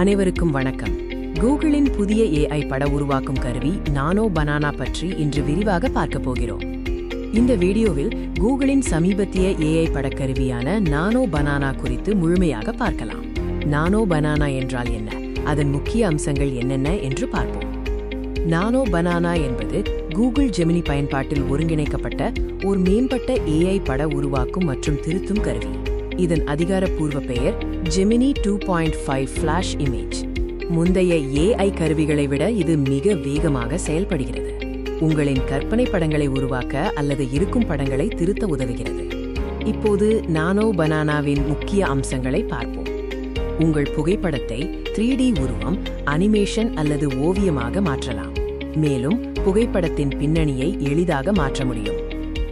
அனைவருக்கும் வணக்கம். கூகுளின் புதிய ஏஐ பட உருவாக்கும் கருவி நானோ பனானா பற்றி இன்று விரிவாக பார்க்க போகிறோம். இந்த வீடியோவில் கூகுளின் சமீபத்திய ஏஐ படக்கருவியான நானோ பனானா குறித்து முழுமையாக பார்க்கலாம். நானோ பனானா என்றால் என்ன? அதன் முக்கிய அம்சங்கள் என்னென்ன என்று பார்ப்போம். நானோ பனானா என்பது கூகுள் ஜெமினி பயன்பாட்டில் ஒருங்கிணைக்கப்பட்ட ஒரு மேம்பட்ட ஏஐ பட உருவாக்கும் மற்றும் திருத்தும் கருவி. இதன் அதிகாரப்பூர்வ பெயர் Gemini two point five flash image முந்தைய ஏஐ கருவிகளை விட இது மிக வேகமாக செயல்படுகிறது. உங்களின் கற்பனை படங்களை உருவாக்க அல்லது இருக்கும் படங்களை திருத்த உதவுகிறது. இப்போது நானோ பனானாவின் முக்கிய அம்சங்களை பார்ப்போம். உங்கள் புகைப்படத்தை த்ரீ டி உருவம் அனிமேஷன் அல்லது ஓவியமாக மாற்றலாம். மேலும் புகைப்படத்தின் பின்னணியை எளிதாக மாற்ற முடியும்.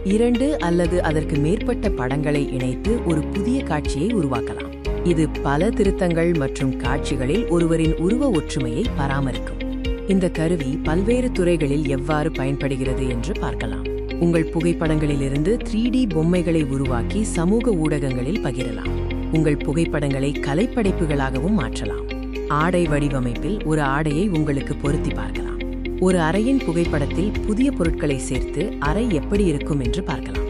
இரண்டு அல்லது அதற்கு மேற்பட்ட படங்களை இணைத்து ஒரு புதிய காட்சியை உருவாக்கலாம். இது பல திருத்தங்கள் மற்றும் காட்சிகளில் ஒருவரின் உருவ ஒற்றுமையை பராமரிக்கும். இந்த கருவி பல்வேறு துறைகளில் எவ்வாறு பயன்படுகிறது என்று பார்க்கலாம். உங்கள் புகைப்படங்களிலிருந்து த்ரீ டி பொம்மைகளை உருவாக்கி சமூக ஊடகங்களில் பகிரலாம். உங்கள் புகைப்படங்களை கலைப்படைப்புகளாகவும் மாற்றலாம். ஆடை வடிவமைப்பில் ஒரு ஆடையை உங்களுக்கு பொருத்தி பார்க்கலாம். ஒரு அறையின் புகைப்படத்தில் புதிய பொருட்களை சேர்த்து அறை எப்படி இருக்கும் என்று பார்க்கலாம்.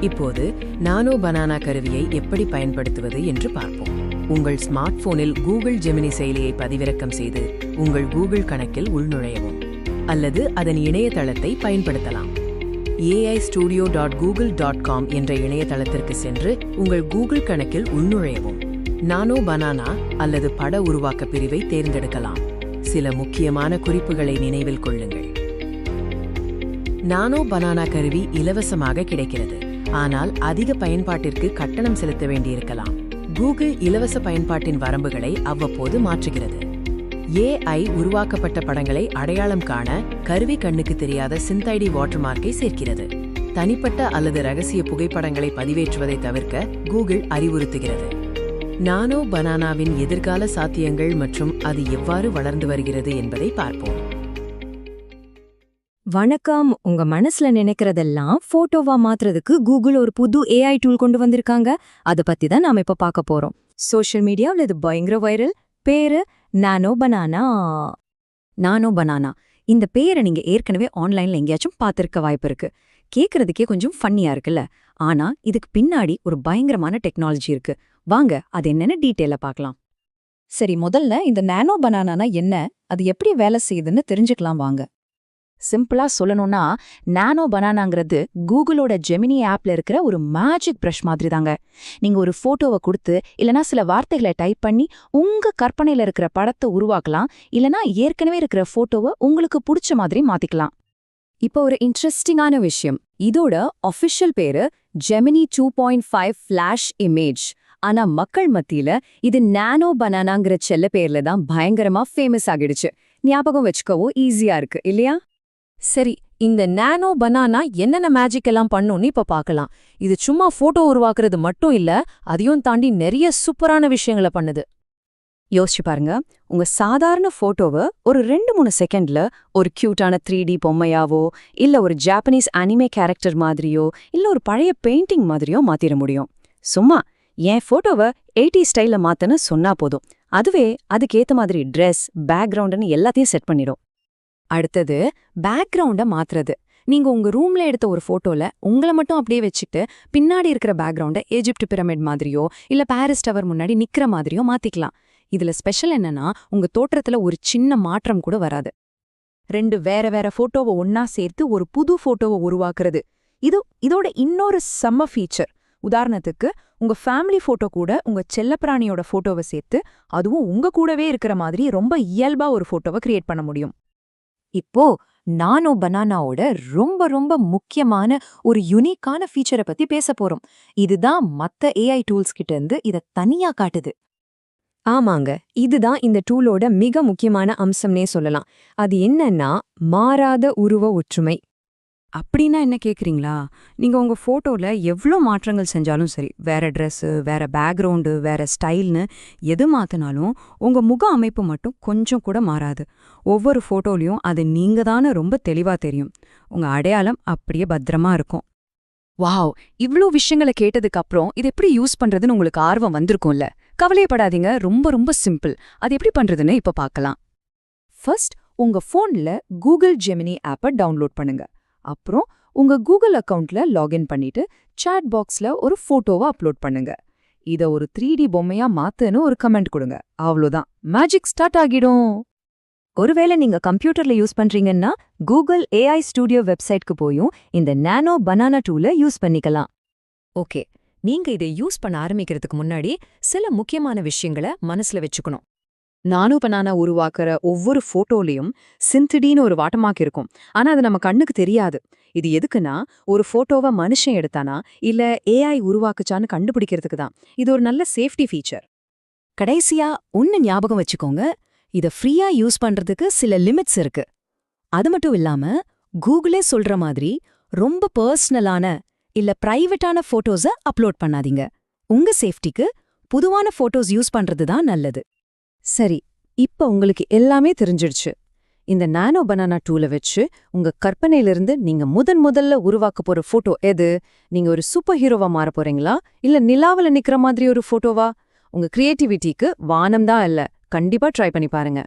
இப்போது நானோ பனானா கருவியை எப்படி பயன்படுத்துவது என்று பார்ப்போம். உங்கள் ஸ்மார்ட் போனில் கூகுள் ஜெமினி செயலியை பதிவிறக்கம் செய்து உங்கள் கூகுள் கணக்கில் உள்நுழையவும் அல்லது அதன் இணையதளத்தை பயன்படுத்தலாம். AI studio dot Google dot com என்ற இணையதளத்திற்கு சென்று உங்கள் கூகுள் கணக்கில் உள்நுழையவும் நானோ பனானா அல்லது பட உருவாக்க பிரிவை தேர்ந்தெடுக்கலாம். சில முக்கியமான குறிப்புகளை நினைவில் கொள்ளுங்கள். நானோ பனானா கருவி இலவசமாக கிடைக்கிறது. ஆனால் அதிக பயன்பாட்டிற்கு கட்டணம் செலுத்த வேண்டியிருக்கலாம். கூகுள் இலவச பயன்பாட்டின் வரம்புகளை அவ்வப்போது மாற்றுகிறது. ஏஐ உருவாக்கப்பட்ட படங்களை அடையாளம் காண கருவி கண்ணுக்கு தெரியாத சிந்தைடி வாட்டர்மார்க்கை சேர்க்கிறது. தனிப்பட்ட அல்லது ரகசிய புகைப்படங்களை பதிவேற்றுவதை தவிர்க்க கூகுள் அறிவுறுத்துகிறது. நானோ பனானாவின் எதிர்கால சாத்தியங்கள் மற்றும் அது எவ்வாறு வளர்ந்து வருகிறது என்பதை பார்ப்போம். வணக்கம். உங்க மனசுல நினைக்கிறதெல்லாம் போட்டோவா மாத்துறதுக்கு கூகுள் ஒரு புது ஏஐ டூல் கொண்டு வந்திருக்காங்க. அதை பத்தி தான் நாம இப்ப பார்க்க போறோம். சோஷியல் மீடியாவில் இது பயங்கர வைரல். பேரு நானோ பனானா. நானோ பனானா. இந்த பேரை நீங்க ஏற்கனவே ஆன்லைன்ல எங்கேயாச்சும் பார்த்திருக்க வாய்ப்பு இருக்கு. கேட்கறதுக்கே கொஞ்சம் ஃபன்னியா இருக்குல்ல. ஆனா இதுக்கு பின்னாடி ஒரு பயங்கரமான டெக்னாலஜி இருக்கு. வாங்க அது என்னன்னு டீட்டெயில பார்க்கலாம். சரி முதல்ல இந்த நானோ பனானானா என்ன? அது எப்படி வேலை செய்யுதுன்னு தெரிஞ்சுக்கலாம் வாங்க. சிம்பிளா சொல்லணும்னா நானோ பனானாங்கிறது கூகுளோட ஜெமினி ஆப்ல இருக்கிற ஒரு மேஜிக் பிரஷ் மாதிரி தாங்க நீங்க ஒரு போட்டோவை கொடுத்து இல்லனா சில வார்த்தைகளை டைப் பண்ணி உங்க கற்பனையில இருக்கிற படத்தை உருவாக்கலாம் இல்லனா ஏற்கனவே இருக்கிற போட்டோவை உங்களுக்கு பிடிச்ச மாதிரி மாத்திக்கலாம். இப்போ ஒரு இன்ட்ரெஸ்டிங்கான விஷயம். இதோட அஃபிஷியல் பேரு Gemini two point five flash image ஆனா மக்கள் மத்தியில இது நானோ பனானாங்கிற செல்ல பேர்ல தான் பயங்கரமா ஃபேமஸ் ஆகிடுச்சு. ஞாபகம் வச்சுக்கவோ ஈஸியா இருக்கு இல்லையா? சரி இந்த நானோ பனானா என்னென்ன மேஜிக் எல்லாம் பண்ணும்னு இப்ப பார்க்கலாம் இது சும்மா போட்டோ உருவாக்குறது மட்டும் இல்ல அதையும் தாண்டி நிறைய சூப்பரான விஷயங்களை பண்ணுது. யோசிச்சு பாருங்க உங்க சாதாரண போட்டோவை ஒரு ரெண்டு மூணு செகண்ட்ல ஒரு கியூட்டான த்ரீ டி பொம்மையாவோ இல்ல ஒரு ஜாப்பனீஸ் அனிமே கேரக்டர் மாதிரியோ இல்ல ஒரு பழைய பெயிண்டிங் மாதிரியோ மாத்திர முடியும். சும்மா என் ஃபோட்டோவை எயிட்டி ஸ்டைலில் மாத்தன்னு சொன்னா போதும். அதுவே அதுக்கேற்ற மாதிரி ட்ரெஸ் பேக்ரவுண்டுன்னு எல்லாத்தையும் செட் பண்ணிடும். அடுத்தது பேக்ரவுண்ட மாத்துறது. நீங்க உங்க ரூம்ல எடுத்த ஒரு போட்டோல உங்களை மட்டும் அப்படியே வச்சுட்டு பின்னாடி இருக்கிற பேக்ரவுண்ட எஜிப்ட் பிரமிட் மாதிரியோ இல்ல பாரிஸ் டவர் முன்னாடி நிக்கிற மாதிரியோ மாத்திக்கலாம். இதுல ஸ்பெஷல் என்னன்னா உங்க தோற்றத்துல ஒரு சின்ன மாற்றம் கூட வராது. ரெண்டு வேற வேற போட்டோவை ஒன்னா சேர்த்து ஒரு புது போட்டோவை உருவாக்குறது. இது இதோட இன்னொரு செம்ம ஃபீச்சர் உதாரணத்துக்கு உங்க ஃபேமிலி ஃபோட்டோ கூட உங்க செல்லப்பிராணியோட ஃபோட்டோவை சேர்த்து அதுவும் உங்க கூடவே இருக்கிற மாதிரி ரொம்ப இயல்பா ஒரு ஃபோட்டோவை கிரியேட் பண்ண முடியும். இப்போ நானோ பனானாவோட ரொம்ப ரொம்ப முக்கியமான ஒரு யுனிக்கான ஃபீச்சரை பத்தி பேச போறோம். இதுதான் மத்த ஏஐ டூல்ஸ் கிட்ட இருந்து இத தனியா காட்டுது. ஆமாங்க. இதுதான் இந்த டூலோட மிக முக்கியமான அம்சம்னே சொல்லலாம். அது என்னன்னா மாறாத உருவ ஒற்றுமை. அப்படின்னா என்ன கேக்குறீங்களா? நீங்க உங்க ஃபோட்டோவில் எவ்ளோ மாற்றங்கள் செஞ்சாலும் சரி வேற ட்ரெஸ்ஸு வேற பேக்ரவுண்டு வேற ஸ்டைல்னு எது மாற்றினாலும் உங்க முக அமைப்பு மட்டும் கொஞ்சம் கூட மாறாது. ஒவ்வொரு ஃபோட்டோலையும் அது நீங்க தானே ரொம்ப தெளிவா தெரியும். உங்க அடையாளம் அப்படியே பத்திரமா இருக்கும். வாவ்! இவ்ளோ விஷயங்களை கேட்டதுக்கு அப்புறம் இது எப்படி யூஸ் பண்றதுன்னு உங்களுக்கு ஆர்வம் வந்திருக்கும்ல. கவலையப்படாதீங்க ரொம்ப ரொம்ப சிம்பிள். அது எப்படி பண்றதுன்னு இப்ப பார்க்கலாம் ஃபர்ஸ்ட் உங்க ஃபோன்ல கூகுள் ஜெமினி ஆப்பை டவுன்லோட் பண்ணுங்க. அப்புறம் உங்க கூகுள் அக்கவுண்ட்ல லாகின் பண்ணிட்டு சாட் பாக்ஸ்ல ஒரு ஃபோட்டோவை அப்லோட் பண்ணுங்க. இத ஒரு த்ரீ டி பொம்மையா மாத்துன்னு ஒரு கமெண்ட் கொடுங்க. அவ்வளோதான் மேஜிக் ஸ்டார்ட் ஆகிடும். ஒருவேளை நீங்க கம்ப்யூட்டர்ல யூஸ் பண்றீங்கன்னா கூகுள் ஏஐ ஸ்டூடியோ வெப்சைட்க்கு போயும் இந்த நானோ பனானா டூல யூஸ் பண்ணிக்கலாம். ஓகே. நீங்க இதை யூஸ் பண்ண ஆரம்பிக்கிறதுக்கு முன்னாடி சில முக்கியமான விஷயங்களை மனசுல வச்சுக்கணும். நானோ பனானா உருவாக்குற ஒவ்வொரு போட்டோலையும் சிந்தடின்னு ஒரு வாட்டமாக்கு இருக்கும். ஆனா அது நம்ம கண்ணுக்கு தெரியாது. இது எதுக்குன்னா ஒரு போட்டோவை மனுஷன் எடுத்தானா இல்ல ஏஐ உருவாக்குச்சான்னு கண்டுபிடிக்கிறதுக்கு தான். இது ஒரு நல்ல சேஃப்டி ஃபீச்சர். கடைசியா ஒன்னு ஞாபகம் வச்சுக்கோங்க. இத ஃப்ரீயா யூஸ் பண்றதுக்கு சில லிமிட்ஸ் இருக்கு. அது மட்டும் இல்லாம கூகுளே சொல்ற மாதிரி ரொம்ப பர்சனலான இல்ல பிரைவேட்டான போட்டோஸ அப்லோட் பண்ணாதீங்க. உங்க சேஃப்டிக்கு பொதுவான போட்டோஸ் யூஸ் பண்றது தான் நல்லது. சரி இப்ப உங்களுக்கு எல்லாமே தெரிஞ்சிடுச்சு. இந்த நானோ பனானா டூல வச்சு உங்க கற்பனையிலிருந்து நீங்க முதன் முதல்ல உருவாக்க போற போட்டோ எது? நீங்க ஒரு சூப்பர் ஹீரோவா மாற போறீங்களா? இல்ல நிலாவுல நிக்கிற மாதிரி ஒரு போட்டோவா? உங்க கிரியேட்டிவிட்டிக்கு வானம் தான் இல்ல கண்டிப்பா ட்ரை பண்ணி பாருங்க.